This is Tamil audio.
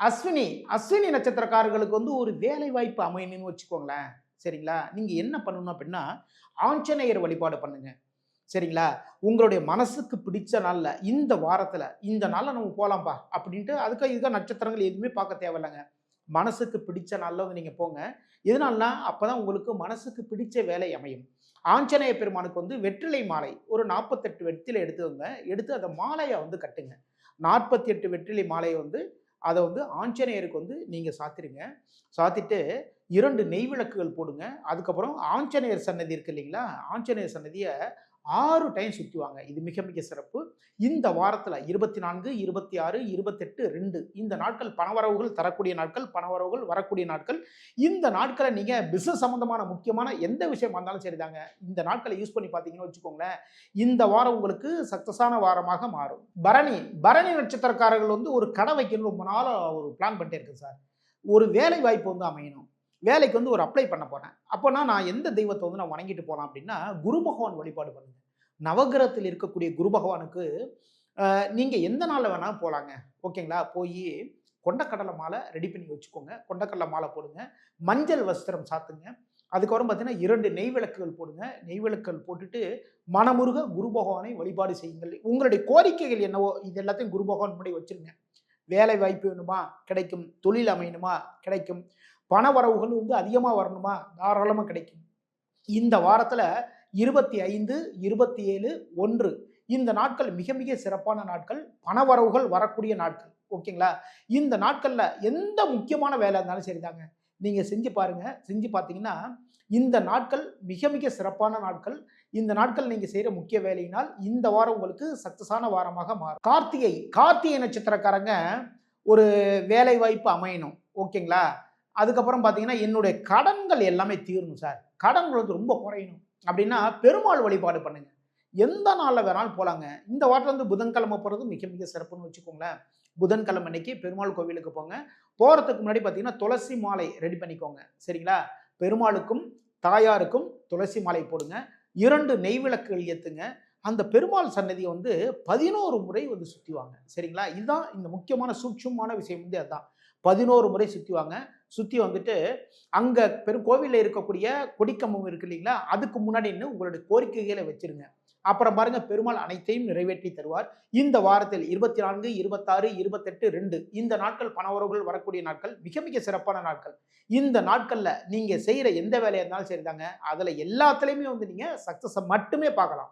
அஸ்வினி அஸ்வினி நட்சத்திரக்காரர்களுக்கு வந்து ஒரு வேலை வாய்ப்பு அமையணும்னு வச்சுக்கோங்களேன். சரிங்களா? நீங்கள் என்ன பண்ணணும் அப்படின்னா ஆஞ்சநேயர் வழிபாடு பண்ணுங்க. சரிங்களா? உங்களுடைய மனசுக்கு பிடிச்ச நாளில் இந்த வாரத்தில் இந்த நாளில் நம்ம போகலாம்ப்பா அப்படின்ட்டு அதுக்கு இதுதான் நட்சத்திரங்கள் எதுவுமே பார்க்க தேவையில்லைங்க. மனசுக்கு பிடிச்ச நாளில் வந்து நீங்கள் போங்க. அப்போ தான் உங்களுக்கு மனசுக்கு பிடிச்ச வேலை அமையும். ஆஞ்சநேய பெருமானுக்கு வந்து வெற்றிலை மாலை ஒரு நாற்பத்தெட்டு வெற்றிலை எடுத்துக்கோங்க. எடுத்து அந்த மாலையை வந்து கட்டுங்க. நாற்பத்தி எட்டு வெற்றிலை மாலையை வந்து அதை வந்து ஆஞ்சநேயருக்கு வந்து நீங்கள் சாத்திருங்க. சாத்திட்டு இரண்டு நெய் விளக்குகள் போடுங்க. அதுக்கப்புறம் ஆஞ்சநேயர் சன்னதி இருக்கு இல்லைங்களா? ஆஞ்சநேயர் சன்னதியை ஆறு டைம் சுற்றுவாங்க இது மிக மிக சிறப்பு. இந்த வாரத்தில் இருபத்தி நான்கு இருபத்தி ஆறு இருபத்தெட்டு ரெண்டு. இந்த நாட்கள் பணவரவுகள் தரக்கூடிய நாட்கள் பணவரவுகள் வரக்கூடிய நாட்கள். இந்த நாட்களை நீங்கள் பிஸ்னஸ் சம்மந்தமான முக்கியமான எந்த விஷயமா இருந்தாலும் சரிதாங்க. இந்த நாட்களை யூஸ் பண்ணி பார்த்தீங்கன்னு வச்சுக்கோங்களேன். இந்த வாரம் உங்களுக்கு சக்ஸஸான வாரமாக மாறும். பரணி பரணி நட்சத்திரக்காரர்கள் வந்து ஒரு கடை வைக்கணும் ரொம்ப நாளாக ஒரு பிளான் பண்ணிட்டே இருக்கு சார். ஒரு வேலை வாய்ப்பு வந்து அமையணும். வேலைக்கு வந்து ஒரு அப்ளை பண்ண போனேன் அப்போனா நான் எந்த தெய்வத்தை வந்து நான் வணங்கிட்டு போகலாம் அப்படின்னா குரு பகவான் வழிபாடு பண்ணுங்க. நவகிரகத்தில் இருக்கக்கூடிய குரு பகவானுக்கு நீங்கள் எந்த நாளில் வேணாலும் போகலாங்க ஓகேங்களா? போய் கொண்டக்கடலை மாலை ரெடி பண்ணி வச்சுக்கோங்க. கொண்டக்கடலை மாலை போடுங்க. மஞ்சள் வஸ்திரம் சாத்துங்க. அதுக்கப்புறம் பார்த்தீங்கன்னா இரண்டு நெய் விளக்குகள் போடுங்க. நெய் விளக்குகள் போட்டுட்டு மனமுருக குரு பகவானை வழிபாடு செய்யுங்கள். உங்களுடைய கோரிக்கைகள் என்னவோ இது எல்லாத்தையும் குரு பகவான் முன்னாடி வச்சுருங்க. வேலை வாய்ப்பு வேணுமா? கிடைக்கும். தொழில் அமையணுமா? கிடைக்கும். பண வரவுகள் வந்து அதிகமாக வரணுமா? தாராளமாக கிடைக்கும். இந்த வாரத்தில் இருபத்தி ஐந்து இருபத்தி ஏழு ஒன்று. இந்த நாட்கள் மிக மிக சிறப்பான நாட்கள். பண வரவுகள் வரக்கூடிய நாட்கள். ஓகேங்களா? இந்த நாட்களில் எந்த முக்கியமான வேலை இருந்தாலும் சரிதாங்க. நீங்கள் செஞ்சு பாருங்கள் செஞ்சு பார்த்தீங்கன்னா இந்த நாட்கள் மிக மிக சிறப்பான நாட்கள். இந்த நாட்கள் நீங்கள் செய்கிற முக்கிய வேலையினால் இந்த வாரம் உங்களுக்கு சக்ஸஸான வாரமாக மாறும். கார்த்திகை கார்த்திகை நட்சத்திரக்காரங்க ஒரு வேலை வாய்ப்பு அமையணும். ஓகேங்களா? அதுக்கப்புறம் பார்த்தீங்கன்னா என்னுடைய கடன்கள் எல்லாமே தீரணும் சார். கடன்கள் வந்து ரொம்ப குறையணும். அப்படின்னா பெருமாள் வழிபாடு பண்ணுங்க. எந்த நாளில் வேணாலும் போகலாங்க இந்த வாரத்தில் வந்து புதன்கிழமை போகிறது மிக மிக சிறப்புன்னு வச்சுக்கோங்களேன். புதன்கிழமை அன்னைக்கு பெருமாள் கோவிலுக்கு போங்க. போகிறதுக்கு முன்னாடி பார்த்தீங்கன்னா துளசி மாலை ரெடி பண்ணிக்கோங்க. சரிங்களா? பெருமாளுக்கும் தாயாருக்கும் துளசி மாலை போடுங்க. இரண்டு நெய் விளக்குகள் ஏற்றுங்க அந்த பெருமாள் சன்னதியை வந்து பதினோரு முறை வந்து சுற்றிவாங்க சரிங்களா? இதுதான் இந்த முக்கியமான சூட்சமான விஷயம் வந்து அதுதான். பதினோரு முறை சுற்றிவாங்க சுற்றி வந்துட்டு அங்கே பெரும் கோவிலில் இருக்கக்கூடிய கொடிக்கம்பம் இருக்கு இல்லைங்களா? அதுக்கு முன்னாடி நின்னு உங்களுடைய கோரிக்கைகளை வச்சிருங்க. அப்புறம் பாருங்க பெருமாள் அனைத்தையும் நிறைவேற்றி தருவார். இந்த வாரத்தில் இருபத்தி நான்கு இருபத்தாறு இருபத்தெட்டு ரெண்டு இந்த நாட்கள் பணவரவுகள் வரக்கூடிய நாட்கள் மிக மிக சிறப்பான நாட்கள். இந்த நாட்களில் நீங்கள் செய்கிற எந்த வேலையாக இருந்தாலும் சரிதாங்க. அதில் எல்லாத்துலேயுமே வந்து நீங்கள் சக்ஸஸை மட்டுமே பார்க்கலாம்.